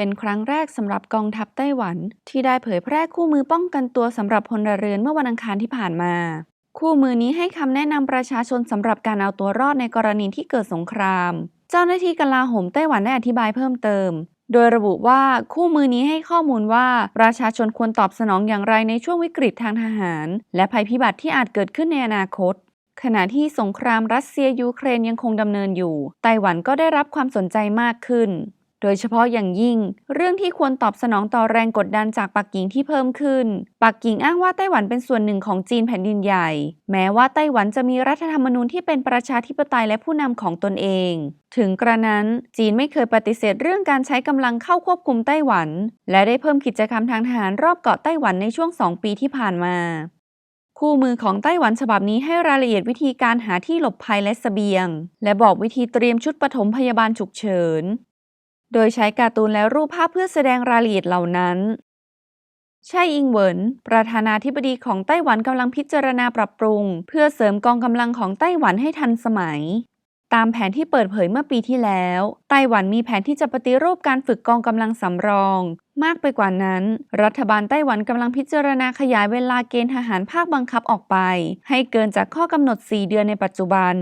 เป็นครั้งแรกสำหรับกองทัพไต้หวัน ที่ได้เผยแพร่คู่มือป้องกันตัวสำหรับพลเรือนเมื่อวันอังคารที่ผ่านมา คู่มือนี้ให้คำแนะนำประชาชนสำหรับการเอาตัวรอดในกรณีที่เกิดสงคราม เจ้าหน้าที่กลาโหมไต้หวันได้อธิบายเพิ่มเติม โดยระบุว่าคู่มือนี้ให้ข้อมูลว่าประชาชนควรตอบสนองอย่างไรในช่วงวิกฤตทางทหาร และภัยพิบัติที่อาจเกิดขึ้นในอนาคตขณะที่สงครามรัสเซียยูเครนยังคงดำเนินอยู่ ไต้หวันก็ได้รับความสนใจมากขึ้น โดยเฉพาะอย่างยิ่ง เรื่องที่ควรตอบสนองต่อแรงกดดันจากปักกิ่งที่เพิ่มขึ้น ปักกิ่งอ้างว่าไต้หวันเป็นส่วนหนึ่งของจีนแผ่นดินใหญ่ แม้ว่าไต้หวันจะมีรัฐธรรมนูญที่เป็นประชาธิปไตยและผู้นำของตนเอง ถึงกระนั้นจีนไม่เคยปฏิเสธเรื่องการใช้กำลังเข้าควบคุมไต้หวัน และได้เพิ่มกิจกรรมทางทหารรอบเกาะไต้หวันในช่วง 2 ปีที่ผ่านมาคู่มือของไต้หวันฉบับนี้ให้รายละเอียดวิธีการหาที่หลบภัยและเสบียง และบอกวิธีเตรียมชุดปฐมพยาบาลฉุกเฉิน โดยใช้การ์ตูนและรูปภาพเพื่อแสดงรายละเอียดเหล่านั้นไช่อิงเหวิน ประธานาธิบดีของไต้หวันกำลังพิจารณาปรับปรุง เพื่อเสริมกองกำลังของไต้หวันให้ทันสมัย ตามแผนที่เปิดเผยเมื่อปีที่แล้ว ไต้หวันมีแผนที่จะปฏิรูปการฝึกกองกำลังสำรอง มากไปกว่านั้น รัฐบาลไต้หวันกำลังพิจารณาขยายเวลาเกณฑ์ทหารภาคบังคับออกไป ให้เกินจากข้อกำหนด 4 เดือนในปัจจุบัน